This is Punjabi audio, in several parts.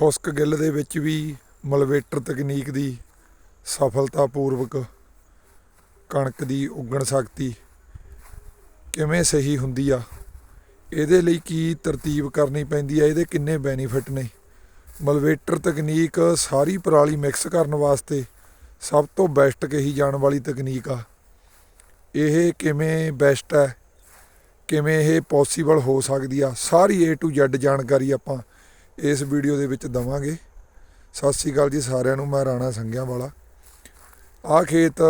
ਖੁਸਕ ਗਿੱਲ ਦੇ ਵਿੱਚ ਵੀ ਮਲਵੇਟਰ ਤਕਨੀਕ ਦੀ ਸਫਲਤਾਪੂਰਵਕ ਕਣਕ ਦੀ ਉਗਣ ਸ਼ਕਤੀ ਕਿਵੇਂ ਸਹੀ ਹੁੰਦੀ ਆ? ਇਹਦੇ ਲਈ ਕੀ ਤਰਤੀਬ ਕਰਨੀ ਪੈਂਦੀ ਆ? ਇਹਦੇ ਕਿੰਨੇ ਬੈਨੀਫਿਟ ਨੇ? ਮਲਵੇਟਰ ਤਕਨੀਕ ਸਾਰੀ ਪਰਾਲੀ ਮਿਕਸ ਕਰਨ ਵਾਸਤੇ ਸਭ ਤੋਂ ਬੈਸਟ ਕਹੀ ਜਾਣ ਵਾਲੀ ਤਕਨੀਕ ਆ। ਇਹ ਕਿਵੇਂ ਬੈਸਟ ਹੈ? ਕਿਵੇਂ ਇਹ ਪੋਸੀਬਲ ਹੋ ਸਕਦੀ ਆ? ਸਾਰੀ A to Z ਜਾਣਕਾਰੀ ਆਪਾਂ ਇਸ ਵੀਡੀਓ ਦੇ ਵਿੱਚ ਦਵਾਂਗੇ। ਸਤਿ ਸ੍ਰੀ ਅਕਾਲ ਜੀ ਸਾਰਿਆਂ ਨੂੰ, ਮੈਂ ਰਾਣਾ ਸੰਘਿਆਂ ਵਾਲਾ ਆਹ ਖੇਤ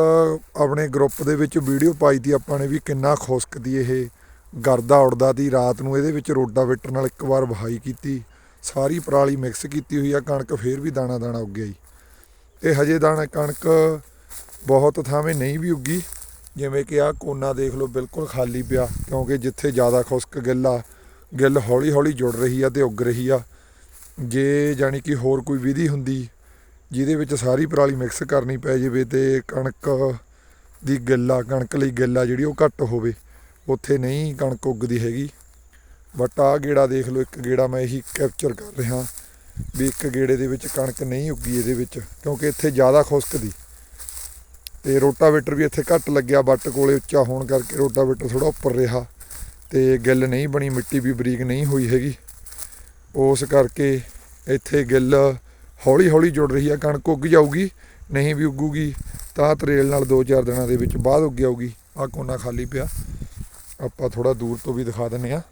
ਆਪਣੇ ਗਰੁੱਪ ਦੇ ਵਿੱਚ ਵੀਡੀਓ ਪਾਈ ਤੀ ਆਪਾਂ ਨੇ ਵੀ ਕਿੰਨਾ ਖੁਸ਼ਕ ਖੁਸਕਦੀ ਇਹ। ਗਰਦਾ ਉੜਦਾ ਤੀ, ਰਾਤ ਨੂੰ ਇਹਦੇ ਵਿੱਚ ਰੋਡਾਵੇਟਰ ਨਾਲ ਇੱਕ ਵਾਰ ਵਹਾਈ ਕੀਤੀ। ਸਾਰੀ ਪਰਾਲੀ ਮਿਕਸ ਕੀਤੀ ਹੋਈ ਆ, ਕਣਕ ਫੇਰ ਵੀ ਦਾਣਾ ਦਾਣਾ ਉੱਗਿਆ ਜੀ ਇਹ ਹਜੇ ਦਾਣਾ ਕਣਕ ਬਹੁਤ ਥਾਵੇਂ ਨਹੀਂ ਵੀ ਉੱਗੀ। ਜਿਵੇਂ ਕਿ ਆਹ ਕੋਨਾ ਦੇਖ ਲਓ, ਬਿਲਕੁਲ ਖਾਲੀ ਪਿਆ, ਕਿਉਂਕਿ ਜਿੱਥੇ ਜ਼ਿਆਦਾ ਖੁਸਕ ਗਿੱਲ ਆ, ਗਿੱਲ ਹੌਲੀ ਹੌਲੀ ਜੁੜ ਰਹੀ ਆ ਤੇ ਉੱਗ ਰਹੀ ਆ। ਜੇ ਜਾਣੀ ਕਿ ਹੋਰ ਕੋਈ ਵਿਧੀ ਹੁੰਦੀ ਜਿਹਦੇ ਵਿੱਚ ਸਾਰੀ ਪਰਾਲੀ ਮਿਕਸ ਕਰਨੀ ਪੈ ਜਾਵੇ ਤੇ ਕਣਕ ਦੀ ਗਿੱਲ ਆ ਕਣਕ ਲਈ ਗਿੱਲ ਆ ਜਿਹੜੀ ਉਹ ਘੱਟ ਹੋਵੇ, ਉੱਥੇ ਨਹੀਂ ਕਣਕ ਉੱਗਦੀ ਹੈਗੀ। ਬਟ ਆਹ ਗੇੜਾ ਦੇਖ ਲਓ, ਇੱਕ ਗੇੜਾ ਮੈਂ ਇਹੀ ਕੈਪਚਰ ਕਰ ਰਿਹਾ ਵੀ ਇੱਕ ਗੇੜੇ ਦੇ ਵਿੱਚ ਕਣਕ ਨਹੀਂ ਉੱਗੀ ਇਹਦੇ ਵਿੱਚ, ਕਿਉਂਕਿ ਇੱਥੇ ਜ਼ਿਆਦਾ ਖੁਸਕਦੀ ਤੇ ਰੋਟਾਵੇਟਰ ਵੀ ਇੱਥੇ ਘੱਟ ਲੱਗਿਆ ਬੱਟ ਕੋਲੇ ਉੱਚਾ ਹੋਣ ਕਰਕੇ ਰੋਟਾਵੇਟਰ ਥੋੜਾ ਉੱਪਰ ਰਿਹਾ ਤੇ ਗਿੱਲ ਨਹੀਂ ਬਣੀ, ਮਿੱਟੀ ਵੀ ਬਰੀਕ ਨਹੀਂ ਹੋਈ ਹੈਗੀ। ਉਸ ਕਰਕੇ ਇੱਥੇ ਗਿੱਲ ਹੌਲੀ ਹੌਲੀ ਜੁੜ ਰਹੀ ਆ, ਕਣਕ ਉੱਗ ਜਾਊਗੀ, ਨਹੀਂ ਵੀ ਉੱਗੂਗੀ, ਤਾਂ ਤਰੇਲ ਨਾਲ 2-4 ਦਿਨਾਂ ਦੇ ਵਿੱਚ ਬਾਅਦ ਉੱਗ ਜਾਊਗੀ। ਆ ਕੋਨਾ ਖਾਲੀ ਪਿਆ। ਆਪਾਂ ਥੋੜਾ ਦੂਰ ਤੋਂ ਵੀ ਦਿਖਾ ਦਿੰਨੇ ਆ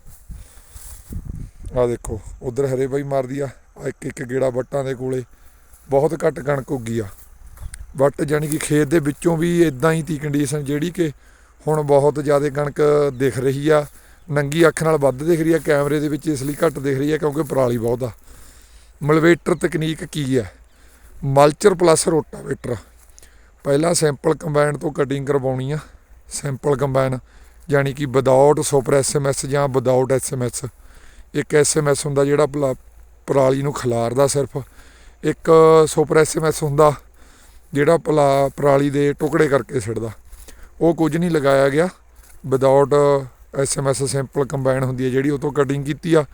ਆ ਦੇਖੋ, ਉਧਰ ਹਰੇ ਬਾਈ ਮਾਰਦੀ ਆ, ਆਹ ਇੱਕ ਇੱਕ ਗੇੜਾ ਵੱਟਾਂ ਦੇ ਕੋਲੇ। ਬਹੁਤ ਘੱਟ ਕਣਕ ਉੱਗੀ ਆ। ਵੱਟ ਜਾਨੀ ਕਿ ਖੇਤ ਦੇ ਵਿੱਚੋਂ ਵੀ ਇਦਾਂ ਹੀ ਤੀ ਕੰਡੀਸ਼ਨ ਜਿਹੜੀ ਕਿ ਹੁਣ ਬਹੁਤ ਜ਼ਿਆਦਾ ਕਣਕ ਦਿਖ ਰਹੀ ਆ। ਨੰਗੀ ਅੱਖ ਨਾਲ ਵੱਧ ਦਿਖ ਰਹੀ ਆ, ਕੈਮਰੇ ਦੇ ਵਿੱਚ ਇਸ ਲਈ ਘੱਟ ਦਿਖ ਰਹੀ ਆ, ਕਿਉਂਕਿ ਪਰਾਲੀ ਬਹੁਤ ਆ। ਮਲਵੇਟਰ ਤਕਨੀਕ ਕੀ ਹੈ? ਮਲਚਰ ਪਲੱਸ ਰੋਟਾਵੇਟਰ ਪਹਿਲਾਂ ਸੈਂਪਲ ਕੰਬਾਈਨ ਤੋਂ ਕਟਿੰਗ ਕਰਵਾਉਣੀ ਆ। ਸੈਂਪਲ ਕੰਬਾਈਨ ਯਾਨੀ ਕਿ ਵਿਦਆਊਟ ਸੁਪਰ ਐਸਐਮਐਸ ਜਾਂ ਵਿਦਆਊਟ ਐਸਐਮਐਸ ਇੱਕ ਐਸਐਮਐਸ ਹੁੰਦਾ ਜਿਹੜਾ ਪਲਾ- ਪਰਾਲੀ ਨੂੰ ਖਿਲਾਰਦਾ ਸਿਰਫ। ਇੱਕ ਸੁਪਰ ਐਸਐਮਐਸ ਹੁੰਦਾ ਜਿਹੜਾ ਪਲਾ ਪਰਾਲੀ ਦੇ ਟੁਕੜੇ ਕਰਕੇ ਛੱਡਦਾ ਉਹ ਕੁਝ ਨਹੀਂ ਲਗਾਇਆ ਗਿਆ। ਵਿਦਆਊਟ ਐਸਐਮਐਸ ਸੈਂਪਲ ਕੰਬਾਈਨ ਹੁੰਦੀ ਹੈ ਜਿਹੜੀ ਉਹ ਤੋਂ ਕਟਿੰਗ ਕੀਤੀ ਆ।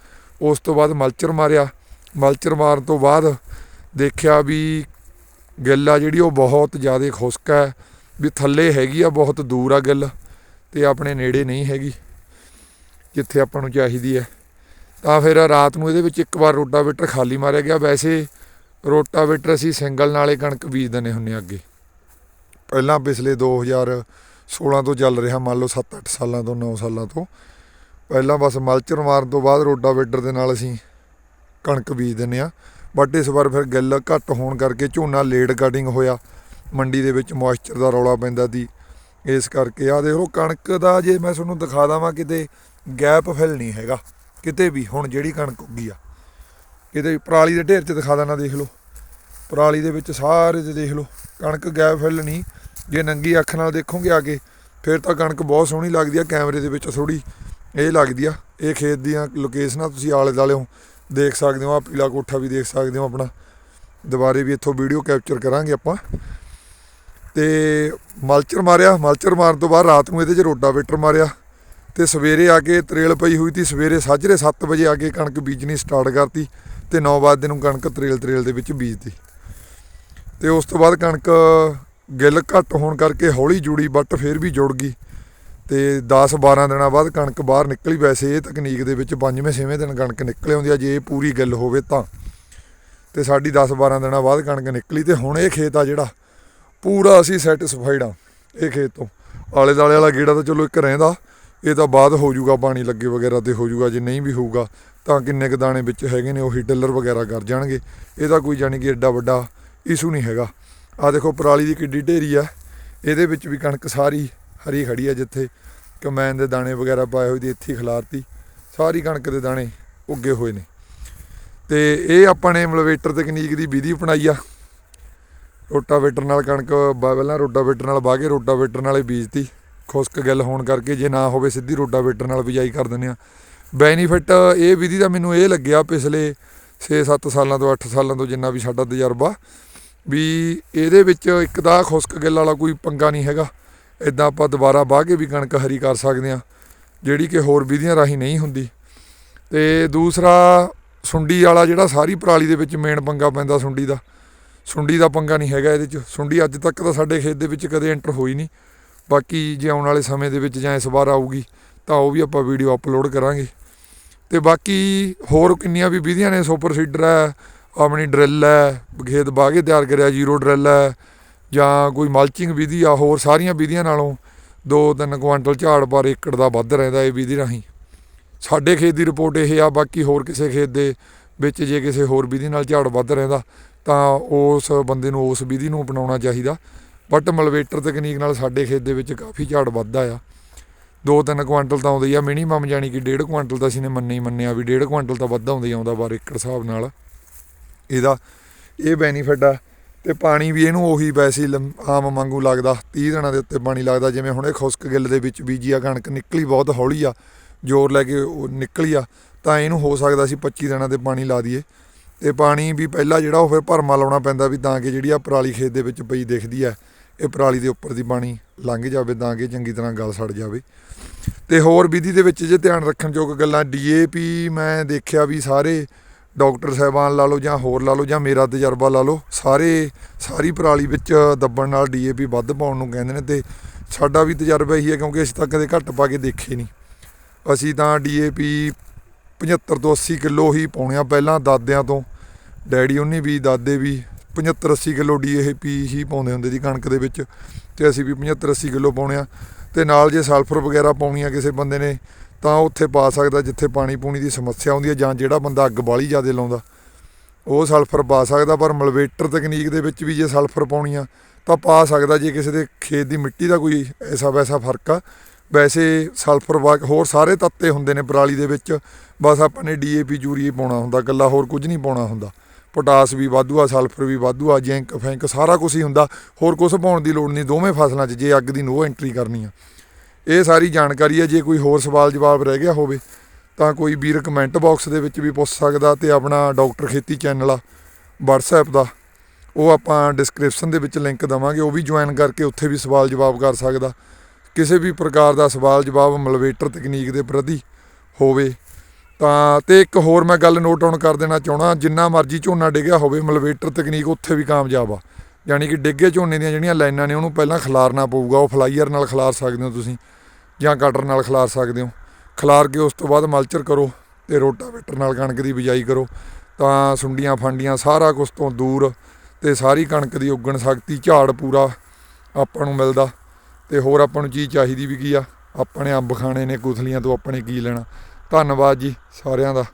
ਉਸ ਤੋਂ ਬਾਅਦ ਮਲਚਰ ਮਾਰਿਆ। ਮਲਚਰ ਮਾਰਨ ਤੋਂ ਬਾਅਦ ਦੇਖਿਆ ਵੀ ਗਿੱਲ ਆ ਜਿਹੜੀ, ਉਹ ਬਹੁਤ ਜ਼ਿਆਦਾ ਖੁਸ਼ਕ ਹੈ ਵੀ ਥੱਲੇ ਹੈਗੀ ਆ, ਬਹੁਤ ਦੂਰ ਆ ਗਿੱਲ ਤੇ ਆਪਣੇ ਨੇੜੇ ਨਹੀਂ ਹੈਗੀ ਜਿੱਥੇ ਆਪਾਂ ਨੂੰ ਚਾਹੀਦੀ ਹੈ। ਤਾਂ ਫਿਰ ਰਾਤ ਨੂੰ ਇਹਦੇ ਵਿੱਚ ਇੱਕ ਵਾਰ ਰੋਟਾਵੇਟਰ ਖਾਲੀ ਮਾਰਿਆ ਗਿਆ। ਵੈਸੇ ਰੋਟਾਵੇਟਰ ਅਸੀਂ ਸਿੰਗਲ ਨਾਲੇ ਕਣਕ ਬੀਜ ਦਿੰਦੇ ਹੁੰਨੇ ਅੱਗੇ। ਪਹਿਲਾਂ ਪਿਛਲੇ 2016 ਤੋਂ ਚੱਲ ਰਿਹਾ, ਮੰਨ ਲਓ 7-8 ਸਾਲਾਂ ਤੋਂ 9 ਸਾਲਾਂ ਤੋਂ। ਪਹਿਲਾਂ ਬਸ ਮਲਚਰ ਮਾਰਨ ਤੋਂ ਬਾਅਦ ਰੋਟਾਵੇਟਰ ਦੇ ਨਾਲ ਅਸੀਂ ਕਣਕ ਬੀਜ ਦਿੰਨੇ ਆ। ਬਟ ਇਸ ਵਾਰ ਫਿਰ ਗਿੱਲ ਘੱਟ ਹੋਣ ਕਰਕੇ ਝੋਨਾ ਲੇਟ ਕਟਿੰਗ ਹੋਇਆ। ਮੰਡੀ ਦੇ ਵਿੱਚ ਮੋਇਸਚਰ ਦਾ ਰੌਲਾ ਪੈਂਦਾ ਸੀ। ਇਸ ਕਰਕੇ ਆ ਦੇਖ ਲਓ ਕਣਕ ਦਾ ਜੇ ਮੈਂ ਤੁਹਾਨੂੰ ਦਿਖਾ ਦਾਂ ਕਿਤੇ ਗੈਪ ਫਿਲ ਨਹੀਂ ਹੈਗਾ। ਕਿਤੇ ਵੀ ਹੁਣ ਜਿਹੜੀ ਕਣਕ ਉੱਗੀ ਆ। ਕਿਤੇ ਪਰਾਲੀ ਦੇ ਢੇਰ 'ਚ ਦਿਖਾ ਦੇਣਾ ਦੇਖ ਲਓ। ਪਰਾਲੀ ਦੇ ਵਿੱਚ ਸਾਰੇ ਤੇ ਦੇਖ ਲਓ। ਕਣਕ ਗੈਪ ਫਿਲ ਨਹੀਂ। ਜੇ ਨੰਗੀ ਅੱਖ ਨਾਲ ਦੇਖੋਗੇ ਆ ਕੇ, ਫਿਰ ਤਾਂ ਕਣਕ ਬਹੁਤ ਸੋਹਣੀ ਲੱਗਦੀ ਆ। ਕੈਮਰੇ ਦੇ ਵਿੱਚ ਥੋੜੀ ਇਹ ਲੱਗਦੀ ਆ। ਇਹ ਖੇਤ ਦੀਆਂ ਲੋਕੇਸ਼ਨਾਂ ਤੁਸੀਂ ਆਲੇ ਦਾਲਿਓ ਦੇਖ ਸਕਦੇ ਹੋ ਆ ਪੀਲਾ ਕੋਠਾ ਵੀ ਦੇਖ ਸਕਦੇ ਹੋ ਆਪਣਾ। ਦੁਬਾਰੇ ਵੀ ਇੱਥੋਂ ਵੀਡੀਓ ਕੈਪਚਰ ਕਰਾਂਗੇ ਆਪਾਂ। ਤੇ ਮਲਚਰ ਮਾਰਿਆ, ਮਲਚਰ ਮਾਰਨ ਤੋਂ ਬਾਅਦ ਰਾਤ ਨੂੰ ਇਹਦੇ 'ਚ ਰੋਟਾਵੇਟਰ ਮਾਰਿਆ। ਤੇ ਸਵੇਰੇ ਆ ਕੇ ਤਰੇਲ ਪਈ ਹੋਈ ਤੀ ਸਵੇਰੇ ਸਾਜਰੇ 7 ਵਜੇ ਆ ਕੇ ਕਣਕ ਬੀਜਣੀ ਸਟਾਰਟ ਕਰਤੀ ਤੇ 9 ਵਜੇ ਨੂੰ ਕਣਕ ਤਰੇਲ ਤਰੇਲ ਦੇ ਵਿੱਚ ਬੀਜਤੀ। ਤੇ ਉਸ ਤੋਂ ਬਾਅਦ ਕਣਕ ਗਿੱਲ ਘੱਟ ਹੋਣ ਕਰਕੇ ਹੌਲੀ ਜੁੜੀ ਬੱਟ ਫੇਰ ਵੀ ਜੁੜ ਗਈ। ਤੇ 10 12 ਦਿਨਾਂ ਬਾਅਦ ਕਣਕ ਬਾਹਰ ਨਿਕਲੀ, ਵੈਸੇ ਇਹ ਤਕਨੀਕ ਦੇ ਵਿੱਚ 5ਵੇਂ 6ਵੇਂ ਦਿਨ ਕਣਕ ਨਿਕਲ ਆਉਂਦੀ ਆ, ਜੇ ਇਹ ਪੂਰੀ ਗਿੱਲ ਹੋਵੇ ਤਾਂ। ਤੇ ਸਾਡੀ 10 12 ਦਿਨਾਂ ਬਾਅਦ ਕਣਕ ਨਿਕਲੀ ਤੇ ਹੁਣ ਇਹ ਖੇਤ ਆ ਜਿਹੜਾ, ਪੂਰਾ ਅਸੀਂ ਸੈਟੀਸਫਾਈਡ ਆ ਇਹ ਖੇਤ ਤੋਂ। ਆਲੇ ਦਾਲੇ ਵਾਲਾ ਗੇੜਾ ਤਾਂ ਚਲੋ ਇੱਕ ਰਹਿੰਦਾ, ਇਹ ਤਾਂ ਬਾਅਦ ਹੋ ਜਾਊਗਾ, ਪਾਣੀ ਲੱਗੇ ਵਗੈਰਾ ਤੇ ਹੋ ਜਾਊਗਾ, ਜੇ ਨਹੀਂ ਵੀ ਹੋਊਗਾ, ਤਾਂ ਕਿੰਨੇ ਕ ਦਾਣੇ ਵਿੱਚ ਹੈਗੇ ਨੇ, ਉਹੀ ਟਿੱਲਰ ਵਗੈਰਾ ਕਰ ਜਾਣਗੇ। ਇਹਦਾ ਕੋਈ ਜਾਣੀ ਕਿ ਐਡਾ ਵੱਡਾ ਇਸ਼ੂ ਨਹੀਂ ਹੈਗਾ। ਆ ਦੇਖੋ ਪਰਾਲੀ ਦੀ ਕਿੱਡੀ ਢੇਰੀ ਆ, ਇਹਦੇ ਵਿੱਚ ਵੀ ਕਣਕ ਸਾਰੀ ਹਰੀ ਖੜੀ ਆ ਜਿੱਥੇ। ਕਮੈਨ ਦੇ ਦਾਣੇ ਵਗੈਰਾ ਪਾਏ ਹੋਏ ਦੀ ਇੱਥੇ ਖਿਲਾਰਤੀ। ਸਾਰੀ ਕਣਕ ਦੇ ਦਾਣੇ ਉੱਗੇ ਹੋਏ ਨੇ। ਤੇ ਇਹ ਆਪਾਂ ਨੇ ਮਲਵੇਟਰ ਤਕਨੀਕ ਦੀ ਵਿਧੀ ਅਪਣਾਈ ਆ। ਰੋਟਾਵੇਟਰ ਨਾਲ ਕਣਕ ਬ- ਪਹਿਲਾਂ ਰੋਟਾਵੇਟਰ ਨਾਲ ਵਾਹ ਕੇ ਰੋਟਾਵੇਟਰ ਨਾਲੇ ਬੀਜਤੀ। ਖੁਸਕ ਗਿੱਲ ਹੋਣ ਕਰਕੇ ਜੇ ਨਾ ਹੋਵੇ ਸਿੱਧੀ ਰੋਟਾਵੇਟਰ ਨਾਲ ਬਿਜਾਈ ਕਰ ਦਿੰਦੇ ਆ। ਬੈਨੀਫਿਟ ਇਹ ਵਿਧੀ ਦਾ ਮੈਨੂੰ ਇਹ ਲੱਗਿਆ ਪਿਛਲੇ 6-7 ਸਾਲਾਂ ਤੋਂ 8 ਸਾਲਾਂ ਤੋਂ ਜਿੰਨਾ ਵੀ ਸਾਡਾ ਤਜਰਬਾ ਵੀ ਇਹਦੇ ਵਿੱਚ ਇੱਕ ਦਾ ਖੁਸਕ ਗਿੱਲ ਵਾਲਾ ਕੋਈ ਪੰਗਾ ਨਹੀਂ ਹੈਗਾ। ਇਦਾਂ ਆਪਾਂ ਦੁਬਾਰਾ ਵਾਹ ਕੇ ਵੀ ਕਣਕ ਹਰੀ ਕਰ ਸਕਦੇ ਆ ਜਿਹੜੀ ਕਿ ਹੋਰ ਵਿਧੀਆਂ ਰਾਹੀਂ ਨਹੀਂ ਹੁੰਦੀ। ਤੇ ਦੂਸਰਾ, ਸੁੰਡੀ ਵਾਲਾ ਜਿਹੜਾ ਸਾਰੀ ਪਰਾਲੀ ਦੇ ਵਿੱਚ ਮੇਨ ਪੰਗਾ ਪੈਂਦਾ ਸੁੰਡੀ ਦਾ। ਸੁੰਡੀ ਦਾ ਪੰਗਾ ਨਹੀਂ ਹੈਗਾ ਇਹਦੇ 'ਚ। ਸੁੰਡੀ ਅੱਜ ਤੱਕ ਤਾਂ ਸਾਡੇ ਖੇਤ ਦੇ ਵਿੱਚ ਕਦੇ ਐਂਟਰ ਹੋਈ ਨਹੀਂ। ਬਾਕੀ ਜੇ ਆਉਣ ਵਾਲੇ ਸਮੇਂ ਦੇ ਵਿੱਚ ਜਾਂ ਇਸ ਵਾਰ ਆਊਗੀ, ਤਾਂ ਉਹ ਵੀ ਆਪਾਂ ਵੀਡੀਓ ਅਪਲੋਡ ਕਰਾਂਗੇ। ਤੇ ਬਾਕੀ ਹੋਰ ਕਿੰਨੀਆਂ ਵੀ ਵਿਧੀਆਂ ਨੇ, ਸੁਪਰ ਸੀਡਰ ਹੈ, ਆਪਣੀ ਡਰਿੱਲ ਹੈ, ਖੇਤ ਬਾਗੇ ਤਿਆਰ ਕਰਿਆ, ਜ਼ੀਰੋ ਡਰਿੱਲ ਹੈ ਜਾਂ ਕੋਈ ਮਲਚਿੰਗ ਵਿਧੀ ਆ ਹੋਰ ਸਾਰੀਆਂ ਵਿਧੀਆਂ ਨਾਲੋਂ 2-3 ਕੁਇੰਟਲ ਝਾੜ ਪਰ ਏਕੜ ਦਾ ਵੱਧ ਰਹਿੰਦਾ ਇਹ ਵਿਧੀ ਰਾਹੀਂ। ਸਾਡੇ ਖੇਤ ਦੀ ਰਿਪੋਰਟ ਇਹ ਆ, ਬਾਕੀ ਹੋਰ ਕਿਸੇ ਖੇਤ ਦੇ ਵਿੱਚ ਜੇ ਕਿਸੇ ਹੋਰ ਵਿਧੀ ਨਾਲ ਝਾੜ ਵੱਧ ਰਹਿੰਦਾ, ਤਾਂ ਉਸ ਬੰਦੇ ਨੂੰ ਉਸ ਵਿਧੀ ਨੂੰ ਅਪਣਾਉਣਾ ਚਾਹੀਦਾ। ਬਟ ਮਲਵੇਟਰ ਤਕਨੀਕ ਨਾਲ ਸਾਡੇ ਖੇਤ ਦੇ ਵਿੱਚ ਕਾਫੀ ਝਾੜ ਵੱਧਦਾ ਆ। 2-3 ਕੁਇੰਟਲ ਤਾਂ ਆਉਂਦਾ ਹੀ ਆ, ਮਿਨੀਮਮ ਜਾਣੀ ਕਿ 1.5 ਕੁਇੰਟਲ ਤਾਂ ਅਸੀਂ ਨੇ ਮੰਨੇ ਹੀ ਮੰਨਿਆ ਵੀ 1.5 ਕੁਆਂਟਲ ਤਾਂ ਵੱਧ ਆਉਂਦਾ ਆਉਂਦਾ ਬਾਰ ਏਕੜ ਹਿਸਾਬ ਨਾਲ। ਇਹਦਾ ਇਹ ਬੈਨੀਫਿਟ ਆ ਤੇ ਪਾਣੀ ਵੀ ਇਹਨੂੰ ਉਹੀ ਵੈਸੇ ਹੀ ਆਮ ਵਾਂਗੂ ਲੱਗਦਾ। 30 ਦਿਨਾਂ ਦੇ ਉੱਤੇ ਪਾਣੀ ਲੱਗਦਾ। ਜਿਵੇਂ ਹੁਣ ਇਹ ਖੁਸਕ ਗਿੱਲ ਦੇ ਵਿੱਚ ਬੀਜੀ ਆ ਕਣਕ ਨਿਕਲੀ, ਬਹੁਤ ਹੌਲੀ ਆ, ਜ਼ੋਰ ਲੈ ਕੇ ਉਹ ਨਿਕਲੀ ਆ, ਤਾਂ ਇਹਨੂੰ ਹੋ ਸਕਦਾ ਸੀ 25 ਦਿਨਾਂ ਤੇ ਪਾਣੀ ਲਾ ਦਈਏ। ਤੇ ਪਾਣੀ ਵੀ ਪਹਿਲਾਂ ਜਿਹੜਾ ਉਹ ਫਿਰ ਭਰਮਾ ਲਾਉਣਾ ਪੈਂਦਾ ਵੀ ਤਾਂ ਕਿ ਜਿਹੜੀ ਆ ਪਰਾਲੀ ਖੇਤ ਦੇ ਵਿੱਚ ਪਈ ਦਿਖਦੀ ਆ, ਇਹ ਪਰਾਲੀ ਦੇ ਉੱਪਰ ਦੀ ਪਾਣੀ ਲੰਘ ਜਾਵੇ, ਤਾਂ ਕਿ ਚੰਗੀ ਤਰ੍ਹਾਂ ਗਲ ਸੜ ਜਾਵੇ। ਤੇ ਹੋਰ ਵਿਧੀ ਦੇ ਵਿੱਚ ਜੇ ਧਿਆਨ ਰੱਖਣ ਯੋਗ ਗੱਲਾਂ ਡੀਏਪੀ ਮੈਂ ਦੇਖਿਆ ਵੀ ਸਾਰੇ ਡਾਕਟਰ ਸਾਹਿਬਾਨ ਲਾ ਲਓ ਜਾਂ ਹੋਰ ਲਾ ਲਓ ਜਾਂ ਮੇਰਾ ਤਜਰਬਾ ਲਾ ਲਓ, ਸਾਰੇ, ਸਾਰੀ ਪਰਾਲੀ ਵਿੱਚ ਦੱਬਣ ਨਾਲ ਡੀਏਪੀ ਵੱਧ ਪਾਉਣ ਨੂੰ ਕਹਿੰਦੇ ਨੇ ਤੇ ਸਾਡਾ ਵੀ ਤਜਰਬਾ ਇਹੀ ਹੈ ਕਿਉਂਕਿ ਅਸੀਂ ਤਾਂ ਕਦੇ ਘੱਟ ਪਾ ਕੇ ਦੇਖੇ ਨਹੀਂ। ਅਸੀਂ ਤਾਂ ਡੀਏਪੀ 75 ਤੋਂ 80 ਕਿਲੋ ਹੀ ਪਾਉਣੇ ਆ ਪਹਿਲਾਂ ਦਾਦਿਆਂ ਤੋਂ। ਡੈਡੀ ਉਹਨੇ ਵੀ, ਦਾਦੇ ਵੀ 75 80 ਕਿਲੋ ਡੀਏਪੀ ਹੀ ਪਾਉਂਦੇ ਹੁੰਦੇ ਸੀ ਕਣਕ ਦੇ ਵਿੱਚ ਤੇ ਅਸੀਂ ਵੀ 75 80 ਕਿਲੋ ਪਾਉਣੇ ਆ। ਤੇ ਨਾਲ ਜੇ ਸਲਫਰ ਵਗੈਰਾ ਪਾਉਣੀ ਆ ਕਿਸੇ ਬੰਦੇ ਨੇ ਤਾਂ ਉੱਥੇ ਪਾ ਸਕਦਾ ਜਿੱਥੇ ਪਾਣੀ ਪੂਣੀ ਦੀ ਸਮੱਸਿਆ ਹੁੰਦੀ ਹੈ ਜਾਂ ਜਿਹੜਾ ਬੰਦਾ ਅੱਗ ਬਾਲੀ ਜ਼ਿਆਦਾ ਲਾਉਂਦਾ। ਉਹ ਸਲਫਰ ਪਾ ਸਕਦਾ, ਪਰ ਮਲਵੇਟਰ ਤਕਨੀਕ ਦੇ ਵਿੱਚ ਵੀ ਜੇ ਸਲਫਰ ਪਾਉਣੀ ਆ, ਤਾਂ ਪਾ ਸਕਦਾ ਜੇ ਕਿਸੇ ਦੇ ਖੇਤ ਦੀ ਮਿੱਟੀ ਦਾ ਕੋਈ ਐਸਾ ਵੈਸਾ ਫ਼ਰਕ ਆ। ਵੈਸੇ ਸਲਫਰ ਵਾ ਹੋਰ ਸਾਰੇ ਤੱਤੇ ਹੁੰਦੇ ਨੇ ਪਰਾਲੀ ਦੇ ਵਿੱਚ, ਬਸ ਆਪਾਂ ਨੇ ਡੀਏਪੀ ਯੂਰੀਆ ਹੀ ਪਾਉਣਾ ਹੁੰਦਾ ਗੱਲਾ ਹੋਰ ਕੁਝ ਨਹੀਂ ਪਾਉਣਾ ਹੁੰਦਾ। ਪੋਟਾਸ ਵੀ ਵਾਧੂ ਆ, ਸਲਫਰ ਵੀ ਵਾਧੂ ਆ, ਜ਼ਿੰਕ, ਫੈਂਕ ਸਾਰਾ ਕੁਝ ਹੀ ਹੁੰਦਾ। ਹੋਰ ਕੁਝ ਪਾਉਣ ਦੀ ਲੋੜ ਨਹੀਂ, ਦੋਵੇਂ ਫਸਲਾਂ 'ਚ ਜੇ ਅੱਗ ਦੀ ਨੋ ਐਂਟਰੀ ਕਰਨੀ ਆ। ਇਹ ਸਾਰੀ ਜਾਣਕਾਰੀ ਹੈ, ਜੇ ਕੋਈ ਹੋਰ ਸਵਾਲ ਜਵਾਬ ਰਹਿ ਗਿਆ ਹੋਵੇ, ਤਾਂ ਕੋਈ ਵੀਰ ਕਮੈਂਟ ਬਾਕਸ ਦੇ ਵਿੱਚ ਵੀ ਪੁੱਛ ਸਕਦਾ ਤੇ ਆਪਣਾ ਡਾਕਟਰ ਖੇਤੀ ਚੈਨਲ ਆ, WhatsApp ਦਾ, ਉਹ ਆਪਾਂ ਡਿਸਕ੍ਰਿਪਸ਼ਨ ਦੇ ਵਿੱਚ ਲਿੰਕ ਦਵਾਂਗੇ, ਉਹ ਵੀ ਜੁਆਇਨ ਕਰਕੇ ਉੱਥੇ ਵੀ ਸਵਾਲ ਜਵਾਬ ਕਰ ਸਕਦਾ। ਕਿਸੇ ਵੀ ਪ੍ਰਕਾਰ ਦਾ ਸਵਾਲ ਜਵਾਬ ਮਲਵੇਟਰ ਤਕਨੀਕ ਦੇ ਪ੍ਰਤੀ ਹੋਵੇ, ਤਾਂ ਤੇ ਇੱਕ ਹੋਰ ਮੈਂ ਗੱਲ ਨੋਟ ਆਨ ਕਰ ਦੇਣਾ ਚਾਹਣਾ ਜਿੰਨਾ ਮਰਜ਼ੀ ਝੋਨਾ ਡਿੱਗਿਆ ਹੋਵੇ, ਮਲਵੇਟਰ ਤਕਨੀਕ ਉੱਥੇ ਵੀ ਕਾਮਯਾਬ ਆ। ਯਾਨੀ ਕਿ ਡਿੱਗੇ ਝੋਨੇ ਦੀਆਂ ਜਿਹੜੀਆਂ ਲਾਈਨਾਂ ਨੇ, ਉਹਨੂੰ ਪਹਿਲਾਂ ਖਿਲਾਰਨਾ ਪਊਗਾ, ਉਹ ਫਲਾਈਅਰ ਨਾਲ ਖਿਲਾਰ ਸਕਦੇ ਹੋ ਤੁਸੀਂ ਜਾਂ ਕਟਰ ਨਾਲ ਖਿਲਾਰ ਸਕਦੇ ਹੋ। ਖਿਲਾਰ ਕੇ ਉਸ ਤੋਂ ਬਾਅਦ ਮਲਚਰ ਕਰੋ ਤੇ ਰੋਟਾਵੇਟਰ ਨਾਲ ਕਣਕ ਦੀ ਬਿਜਾਈ ਕਰੋ। ਤਾਂ ਸੁੰਡੀਆਂ ਫਾਂਡੀਆਂ ਸਾਰਾ ਕੁਝ ਤੋਂ ਦੂਰ ਤੇ ਸਾਰੀ ਕਣਕ ਦੀ ਉਗਣ ਸ਼ਕਤੀ ਝਾੜ ਪੂਰਾ ਆਪਾਂ ਨੂੰ ਮਿਲਦਾ। ਤੇ ਹੋਰ ਆਪਾਂ ਨੂੰ ਚੀਜ਼ ਚਾਹੀਦੀ ਵੀ ਕੀ ਆ? ਆਪਣੇ ਅੰਬ ਖਾਣੇ ਨੇ, ਕੁਥਲੀਆਂ ਤੋਂ ਆਪਣੇ ਕੀ ਲੈਣਾ। ਧੰਨਵਾਦ ਜੀ ਸਾਰਿਆਂ ਦਾ।